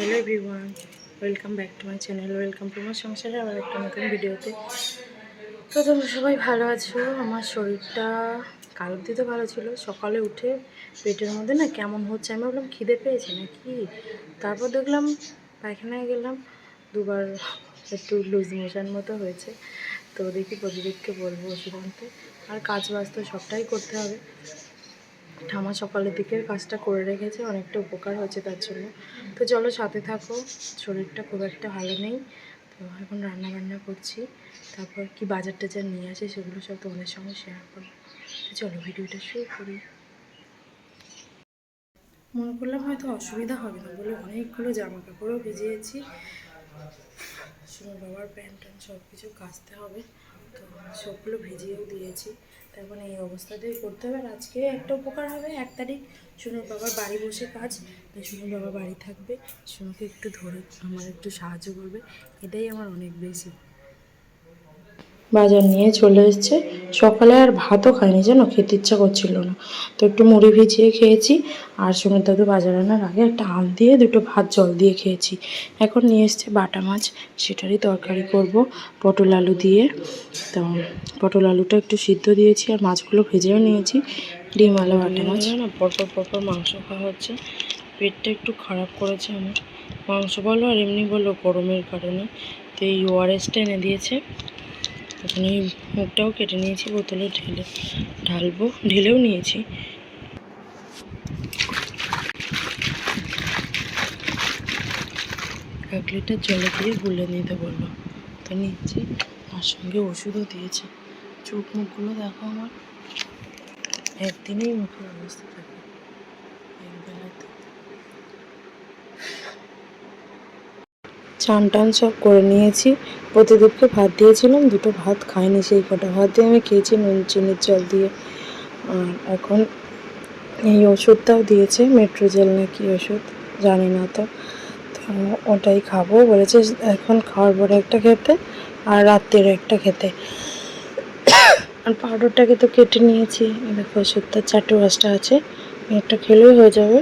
Hello everyone, welcome back to my channel, welcome to my সংসারে, আবার একটা নতুন ভিডিওতে। তো তোমরা সবাই ভালো আছো? আমার শরীরটা কাল অবধি তো ভালো ছিল, সকালে উঠে পেটের মধ্যে না কেমন হচ্ছে আমি ভাবলাম খিদে পেয়েছে নাকি? তারপর দেখলাম পায়খানায় গেলাম, দুবার একটু লুজ মোশন মতো হয়েছে। তো দেখি প্রতিদিককে বলব ওষুধ আনতে। আর কাজ বাজ তো সবটাই করতে হবে। ঠামা সকালের দিকের কাজটা করে রেখেছে, অনেকটা উপকার হয়েছে তার জন্য। তো চলো সাথে থাকো, শরীরটা খুব একটা ভালো নেই। তো এখন রান্না বান্না করছি, তারপর কি বাজার টাজার নিয়ে আসে সেগুলো সব তোমাদের সঙ্গে শেয়ার করব। তো চলো ভিডিওটা শুরু করি। মনে করলাম হয়তো অসুবিধা হবে না, বলে অনেকগুলো জামা কাপড়ও ভিজিয়েছি। সুমন বাবার প্যান্ট ট্যান্ট সব কিছু কাচতে হবে, তো সবগুলো ভিজিয়েও দিয়েছি। তারপর এই অবস্থাতেই করতে হবে। আর আজকে একটা উপকার হবে, এক তারিখ সুনুর বাবার বাড়ি বসে কাজ, তাই সুনুর বাবা বাড়ি থাকবে। সুনুকে একটু ধরে, আমার একটু সাহায্য করবে, এটাই আমার অনেক বেশি বাজার নিয়ে চলে এসছে। সকালে আর ভাতও খাইনি, জানো? খেতে ইচ্ছা করছিল না। তো একটু মুড়ি ভিজিয়ে খেয়েছি, আর সুমিত দাদু বাজার আনার আগে একটা আম দিয়ে দুটো ভাত জল দিয়ে খেয়েছি। এখন নিয়ে এসছে বাটা মাছ, সেটারই তরকারি করব, পটল আলু দিয়ে। তো পটল আলুটা একটু সিদ্ধ দিয়েছি, আর মাছগুলো ভেজেও নিয়েছি। ডিম আলু, বাটা মাছ। না পরপর পরপর মাংস খাওয়া হচ্ছে। পেটটা একটু খারাপ করেছে আমার। মাংস বলো আর এমনি বলো গরমের কারণে। তো এই ওআরএসটা এনে দিয়েছে। এখন এই মুখটাও কেটে নিয়েছি, বোতলে ঢেলে, ঢালবো, ঢেলেও নিয়েছি। এক লিটার জলে দিয়ে গুলে নিতে বলল। তো নিচ্ছি তার সঙ্গে ওষুধও দিয়েছে। চোখ মুখগুলো দেখো আমার, একদিনেই মুখের অবস্থা থাকে চান টান সব করে নিয়েছি। প্রতিদিনকে ভাত দিয়েছিলাম, দুটো ভাত খাইনি সেই কটা ভাত দিয়ে আমি খেয়েছি নুন, চিনির জল দিয়ে। আর এখন এই ওষুধটাও দিয়েছে, মেট্রোজেল না কি ওষুধ, জানি না তো। তো ওটাই খাব, বলেছে এখন খাওয়ার পরে একটা খেতে আর রাত্রের একটা খেতে। আর পাউডারটাকে তো কেটে নিয়েছি দেখো ওষুধটা চারটে পাঁচটা আছে একটা খেলেই হয়ে যাবে।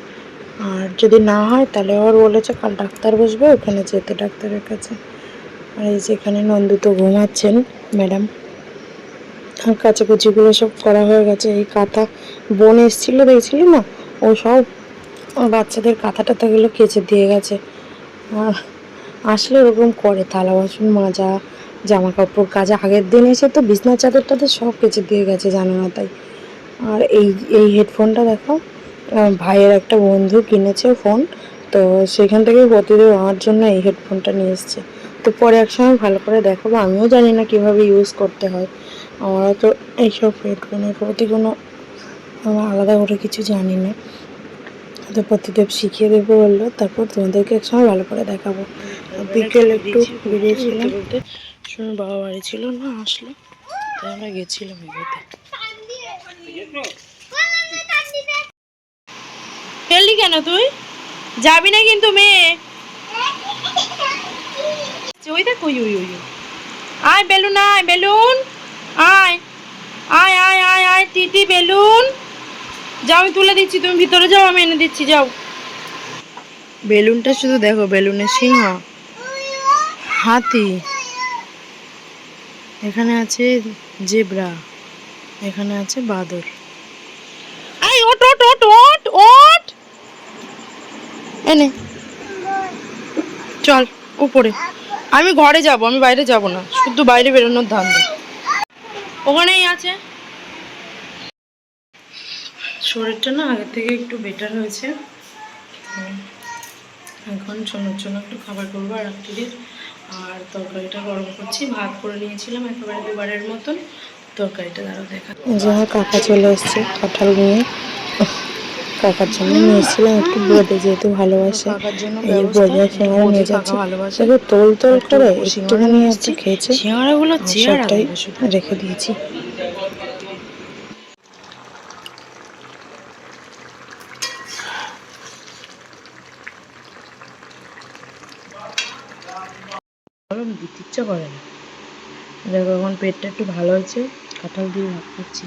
আর যদি না হয়, তাহলে আবার বলেছে কাল ডাক্তার বসবে, ওখানে যেতে ডাক্তারের কাছে। আর এই যে এখানে নন্দু তো ঘুমাচ্ছেন, ম্যাডাম। আর কাচাকুচিগুলো সব করা হয়ে গেছে। এই কাঁথা বোন এসেছিল, দেখছিলি না? ও সব বাচ্চাদের কাঁথা টাথাগুলো কেচে দিয়ে গেছে। আর আসলে ওরকম করে, থালা বাসন মাজা জামা কাপড় কাজা। আগের দিন এসে তো বিছনা চাদর টাদর সব কেচে দিয়ে গেছে, জানো না তাই। আর এই এই হেডফোনটা দেখো। ভাইয়ের একটা বন্ধু কিনেছে ফোন তো সেখান থেকে প্রতিদিন আমার জন্য এই হেডফোনটা নিয়ে এসছে। তো পরে একসময় ভালো করে দেখাবো, আমিও জানি না কীভাবে ইউজ করতে হয়। আমরা তো এইসব হেডফোনের প্রতি কোনো, আমরা আলাদা করে কিছু জানি না। তো প্রতিদেব শিখিয়ে দেবো বলল, তারপর তোমাদেরকে একসময় ভালো করে দেখাবো। বিকেল একটু বেরিয়েছিলাম। শুনে, বাবা বাড়ি ছিল না, আসলো। তাই আমরা গেছিলাম এগোতে কেন তুই? যাবি না কিন্তু মেয়ে। ওই দেখ, ওই ওই ওই। আয় বেলুন আয় বেলুন। আয় আয় আয় আয় আয়, টিটি বেলুন। যাও, আমি তুলে দিচ্ছি, তুমি ভিতরে যাও, আমি এনে দিচ্ছি, যাও। বেলুনটা শুধু দেখো, বেলুনের সিংহ। হাতি। এখানে আছে জেব্রা। এখানে আছে বাদর। আই ওট ওট ওট ওট ওট এনে চল উপরে। আমি ঘরে যাব আমি বাইরে যাব না। শুধু বাইরে বেরোনোর ধান্দা। ওখানেই আছে। শরীরটা না আগের থেকে একটু বেটার হয়েছে। এখন ছোনোর জন্য একটু খাবার করব আর রাত্রির আর তরকারিটা গরম করছি ভাত করে নিয়েছিলাম একেবারে দুবারের মতন। তরকারিটা দাঁড়ো দেখা। যে কাকা চলে এসছে কাঁঠাল নিয়ে। কাকার জন্য নিয়ে এসেছিলাম একটু বোধে যেহেতু ভালোবাসে। এই সিঙ্গারা নিয়ে যাচ্ছে। তবে তোল তোল করে একটুখানি খেয়েছে। সবটাই রেখে দিয়েছি। দিতে ইচ্ছা করে না দেখো এখন পেটটা একটু ভালো হয়েছে কাঁঠাল দিয়ে ভাত খাচ্ছি।